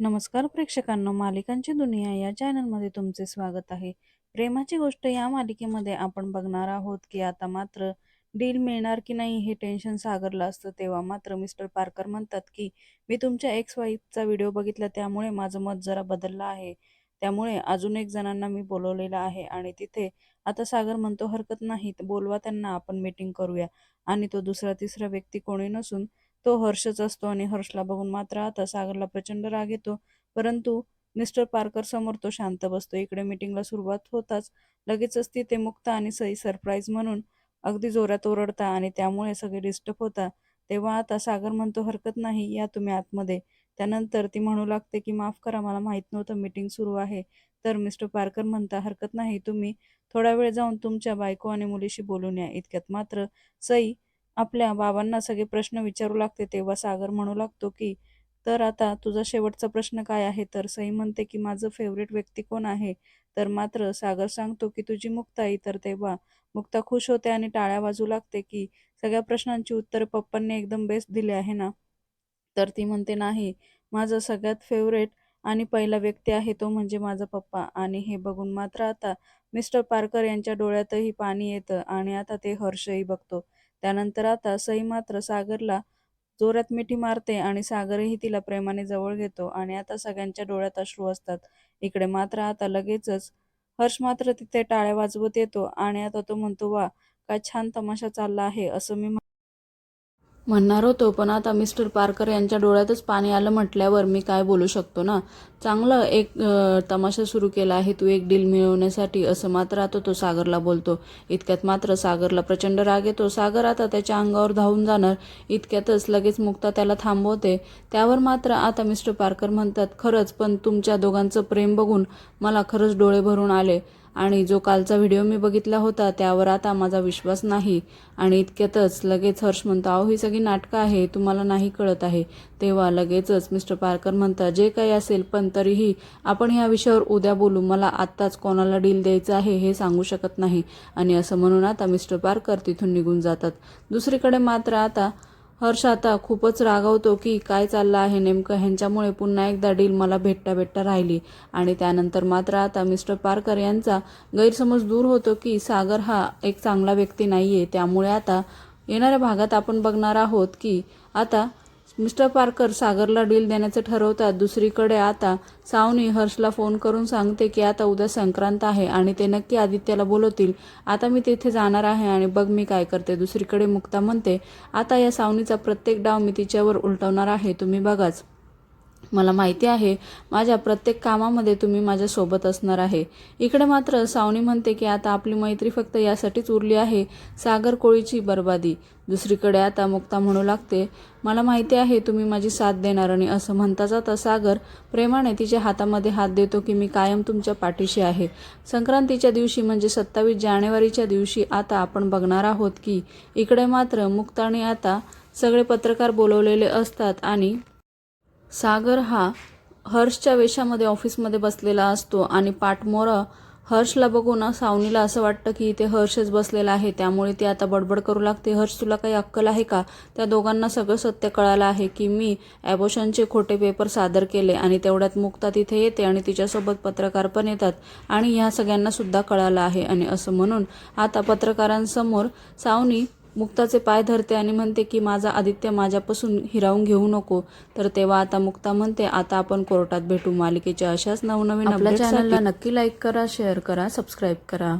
नमस्कार प्रेक्षकांनो मालिकांची दुनिया या चॅनलमध्ये तुमचे स्वागत आहे. प्रेमाची गोष्ट या मालिकेमध्ये आपण बघणार आहोत की आता मात्र डील मिळणार की नाही हे टेन्शन सागरला असतं. तेव्हा मात्र मिस्टर पारकर म्हणतात की मी तुमच्या एक्स वाईफचा व्हिडिओ बघितला त्यामुळे माझं मत जरा बदललं आहे. त्यामुळे अजून एक जणांना मी बोलवलेलं आहे आणि तिथे आता सागर म्हणतो हरकत नाही बोलवा त्यांना आपण मीटिंग करूया. आणि तो दुसरा तिसरा व्यक्ती कोणी नसून तो हर्षच असतो आणि हर्षला बघून मात्र आता सागरला प्रचंड राग येतो. परंतु मिस्टर पार्कर समोर तो शांत बसतो. इकडे मीटिंगला सुरुवात होताच. लगेचच तिथे मुक्ता आणि सई सरप्राईज म्हणून अगदी जोरात ओरडता आणि त्यामुळे सगळे डिस्टर्ब होता. तेव्हा आता सागर म्हणतो हरकत नाही या तुम्ही आतमध्ये. त्यानंतर ती म्हणू लागते की माफ करा मला माहीत नव्हतं मीटिंग सुरू आहे. तर मिस्टर पार्कर म्हणता हरकत नाही तुम्ही थोडा वेळ जाऊन तुमच्या बायको आणि मुलीशी बोलून या. इतक्यात मात्र सई आपल्या बाबांना सगळे प्रश्न विचारू लागते तेव्हा सागर म्हणू लागतो की तर आता तुझा शेवटचा प्रश्न काय आहे? तर सई म्हणते की माझं फेवरेट व्यक्ती कोण आहे? तर मात्र सागर सांगतो की तुझी मुक्ताई. तर तेव्हा मुक्ता खुश होते आणि टाळ्या वाजू लागते की सगळ्या प्रश्नांची उत्तर पप्पांनी एकदम बेस्ट दिले आहे ना? तर ती म्हणते नाही माझं सगळ्यात फेवरेट आणि पहिला व्यक्ती आहे तो म्हणजे माझा पप्पा. आणि हे बघून मात्र आता मिस्टर पारकर यांच्या डोळ्यातही पाणी येतं आणि आता ते हर्षही बघतो. त्यानंतर आता सई मात्र सागरला जोरात मिठी मारते आणि सागरही तिला प्रेमाने जवळ घेतो आणि आता सगळ्यांच्या डोळ्यात अश्रू असतात. इकडे मात्र आता लगेचच हर्ष मात्र तिथे टाळ्या वाजवत येतो आणि आता तो म्हणतो वा काय छान तमाशा चालला आहे असं मी म्हण- म्हणणार होतो पण आता मिस्टर पारकर यांच्या डोळ्यातच पाणी आलं म्हटल्यावर मी काय बोलू शकतो ना? चांगलं एक तमाशा सुरू केला आहे तू एक डील मिळवण्यासाठी असं मात्र आता तो सागरला बोलतो. इतक्यात मात्र सागरला प्रचंड राग येतो. सागर आता त्याच्या अंगावर धावून जाणार इतक्यातच लगेच मुक्ता त्याला थांबवते. त्यावर मात्र आता मिस्टर पारकर म्हणतात खरंच पण तुमच्या दोघांचं प्रेम बघून मला खरंच डोळे भरून आले. आणि जो कालचा व्हिडिओ मी बघितला होता त्यावर आता माझा विश्वास नाही. आणि इतक्यातच लगेच हर्ष म्हणतो अहो ही सगळी नाटकं आहे तुम्हाला नाही कळत आहे. तेव्हा लगेचच मिस्टर पारकर म्हणतात जे काही असेल पण तरीही आपण ह्या विषयावर उद्या बोलू. मला आत्ताच कोणाला डील द्यायचं आहे हे सांगू शकत नाही. आणि असं म्हणून आता मिस्टर पारकर तिथून निघून जातात. दुसरीकडे मात्र आता हर्ष आता खूपच रागावतो की काय चाललं आहे नेमकं? ह्यांच्यामुळे पुन्हा एकदा डील मला भेटता भेटता राहिली. आणि त्यानंतर मात्र आता मिस्टर पारकर यांचा गैरसमज दूर होतो की सागर हा एक चांगला व्यक्ती नाही आहे त्यामुळे आता येणाऱ्या भागात आपण बघणार आहोत की आता मिस्टर पारकर सागरला डील देण्याचं ठरवतात. दुसरीकडे आता सावनी हर्षला फोन करून सांगते की आता उद्या संक्रांत आहे आणि ते नक्की आदित्याला बोलवतील. आता मी तिथे जाणार आहे आणि बघ मी काय करते. दुसरीकडे मुक्ता म्हणते आता या सावनीचा प्रत्येक डाव मी तिच्यावर उलटवणार आहे. तुम्ही बघाच. मला माहिती आहे माझ्या प्रत्येक कामामध्ये तुम्ही माझ्यासोबत असणार आहे. इकडे मात्र सावनी म्हणते की आता आपली मैत्री फक्त यासाठीच उरली आहे सागर कोळीची बर्बादी. दुसरीकडे आता मुक्ता म्हणू लागते मला माहिती आहे तुम्ही माझी साथ देणार आणि असं म्हणता जाता सागर प्रेमाने तिच्या हातामध्ये हात देतो की मी कायम तुमच्या पाठीशी आहे. संक्रांतीच्या दिवशी म्हणजे सत्तावीस जानेवारीच्या दिवशी आता आपण बघणार आहोत की इकडे मात्र मुक्ताने आता सगळे पत्रकार बोलवलेले असतात आणि सागर हा हर्षच्या वेशामध्ये ऑफिसमध्ये बसलेला असतो आणि पाठमोरा हर्षला बघून सावनीला असं वाटतं की इथे हर्षच बसलेला आहे त्यामुळे ती आता बडबड करू लागते. हर्ष तुला काही अक्कल आहे का? त्या दोघांना सगळं सत्य कळालं आहे की मी ॲबोशनचे खोटे पेपर सादर केले आणि तेवढ्यात मुक्ता तिथे येते आणि तिच्यासोबत पत्रकार पण येतात आणि ह्या सगळ्यांना सुद्धा कळालं आहे. आणि असं म्हणून आता पत्रकारांसमोर सावनी मुक्ताचे पाय धरते आणि म्हणते की माझा आदित्य माझ्यापासून हिरावून घेऊ नको. तर तेव्हा आता मुक्ता म्हणते आता आपण कोर्टात भेटू. मालिकेच्या अशाच नवनवीन आपल्या चॅनलला नक्की लाईक करा शेअर करा सबस्क्राईब करा.